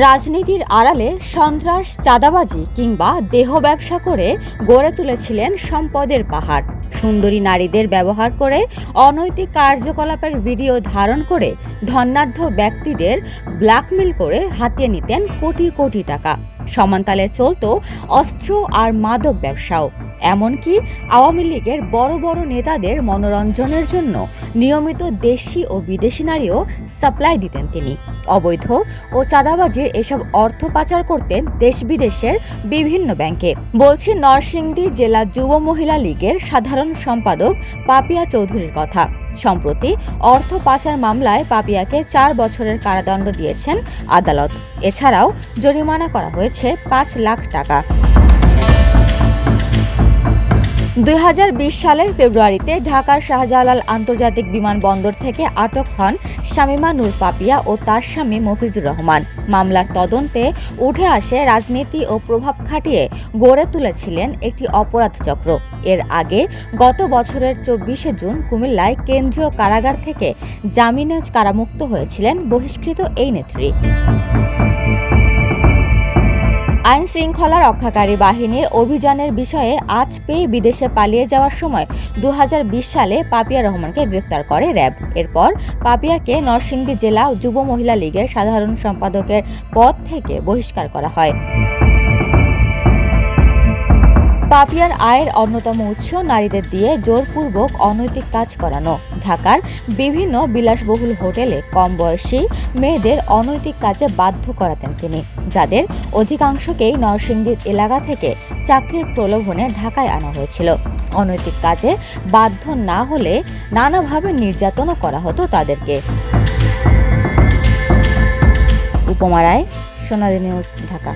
রাজনীতির আড়ালে সন্ত্রাস, চাঁদাবাজি কিংবা দেহ ব্যবসা করে গড়ে তুলেছিলেন সম্পদের পাহাড়। সুন্দরী নারীদের ব্যবহার করে অনৈতিক কার্যকলাপের ভিডিও ধারণ করে ধনাঢ্য ব্যক্তিদের ব্ল্যাকমেল করে হাতিয়ে নিতেন কোটি কোটি টাকা। সমান্তালে চলত অস্ত্র আর মাদক ব্যবসাও। এমনকি আওয়ামী লীগের বড় বড় নেতাদের মনোরঞ্জনের জন্য নিয়মিত দেশি ও বিদেশি নারীও সাপ্লাই দিতেন তিনি। অবৈধ ও চাঁদাবাজির এসব অর্থ পাচার করতেন দেশ বিদেশের বিভিন্ন ব্যাংকে। বলছি নরসিংদী জেলা যুব মহিলা লীগের সাধারণ সম্পাদক পাপিয়া চৌধুরীর কথা। সম্প্রতি অর্থ পাচার মামলায় পাপিয়াকে চার বছরের কারাদণ্ড দিয়েছেন আদালত। এছাড়াও জরিমানা করা হয়েছে পাঁচ লাখ টাকা। দুই হাজার বিশ সালের ফেব্রুয়ারিতে ঢাকার শাহজালাল আন্তর্জাতিক বিমানবন্দর থেকে আটক হন শামিমা নূর পাপিয়া ও তার স্বামী মফিজুর রহমান। মামলার তদন্তে উঠে আসে রাজনীতি ও প্রভাব খাটিয়ে গড়ে তুলেছিলেন একটি অপরাধ চক্র। এর আগে গত বছরের চব্বিশে জুন কুমিল্লায় কেন্দ্রীয় কারাগার থেকে জামিনে কারামুক্ত হয়েছিলেন বহিষ্কৃত এই নেত্রী। আইন শৃঙ্খলা রক্ষাকারী বাহিনীর অভিযানের বিষয়ে আজ পেয়ে বিদেশে পালিয়ে যাওয়ার সময় দু হাজার বিশ সালে পাপিয়া রহমানকে গ্রেফতার করে র্যাব। এরপর পাপিয়াকে নরসিংদী জেলা যুব মহিলা লীগের সাধারণ সম্পাদকের পদ থেকে বহিষ্কার করা হয়। পাপিয়ার আয়ের অন্যতম উৎস নারীদের দিয়ে জোরপূর্বক অনৈতিক কাজ করানো। ঢাকার বিভিন্ন বিলাসবহুল হোটেলে কম বয়সী মেয়েদের অনৈতিক কাজে বাধ্য করাতেন তিনি, যাদের অধিকাংশকেই নরসিংদীর এলাকা থেকে চাকরির প্রলোভনে ঢাকায় আনা হয়েছিল। অনৈতিক কাজে বাধ্য না হলে নানাভাবে নির্যাতনও করা হতো তাদেরকে। উপমারায় সোনালী নিউজ ঢাকা।